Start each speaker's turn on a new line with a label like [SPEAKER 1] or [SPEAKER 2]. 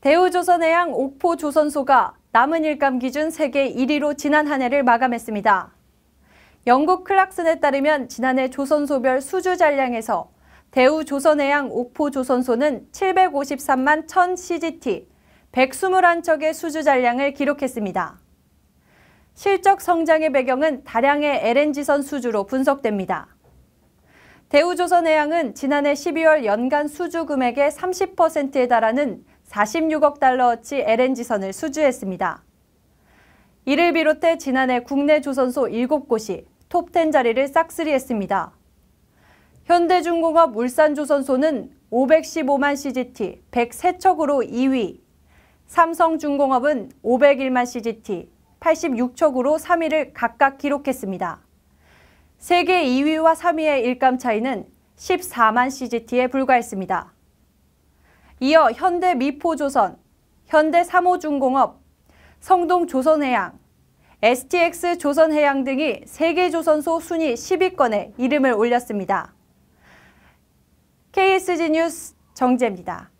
[SPEAKER 1] 대우조선해양 옥포조선소가 남은 일감 기준 세계 1위로 지난 한 해를 마감했습니다. 영국 클락슨에 따르면 지난해 조선소별 수주 잔량에서 대우조선해양 옥포조선소는 753만 1000CGT, 121척의 수주 잔량을 기록했습니다. 실적 성장의 배경은 다량의 LNG선 수주로 분석됩니다. 대우조선해양은 지난해 12월 연간 수주 금액의 30%에 달하는 46억 달러어치 LNG선을 수주했습니다. 이를 비롯해 지난해 국내 조선소 7곳이 톱10 자리를 싹쓸이했습니다. 현대중공업 울산조선소는 515만 CGT 103척으로 2위, 삼성중공업은 501만 CGT 86척으로 3위를 각각 기록했습니다. 세계 2위와 3위의 일감 차이는 14만 CGT에 불과했습니다. 이어 현대 미포조선, 현대 3호중공업, 성동조선해양, STX 조선해양 등이 세계조선소 순위 10위권에 이름을 올렸습니다. KSG 뉴스 정재입니다.